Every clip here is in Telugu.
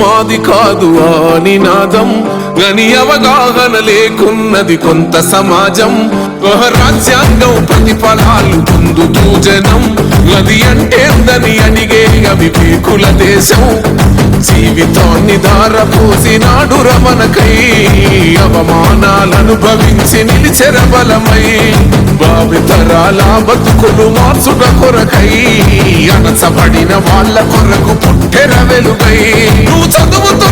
మాది కాదు ఆ నినాదం గని అవగాహన లేకున్నది కొంత సమాజం. రాజ్యాంగం ప్రతిఫలాలు పొందుతూ జనం. నది అంటేందని అడిగే అవివేకుల దేశం. జీవితాన్ని ధారపోసినాడు రమణకై అవమానాలను భవించి నిలిచెర బలమై భావితరాల బతుకులు మార్చుట కొరకై అనసబడిన వాళ్ళ కొరకు పుట్టెర వెలుగై. నువ్వు చదువుతూ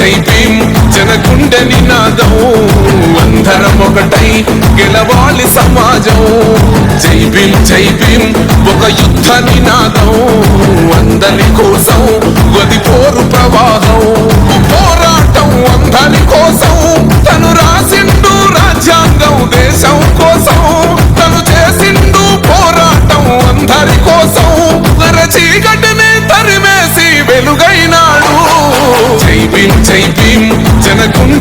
భీం జై నినాదం అందరం ఒకటై గెలవాలి సమాజం. జై భీం జై భీం ఒక యుద్ధ నినాదం. అందరి కోసం గది పోరు ప్రవాహం. పోరాటం అందరి కోసం తను రాసిండు రాజ్యాంగం దేశం కోసం. తను చేసిండు పోరాటం అందరి కోసం. చీకటి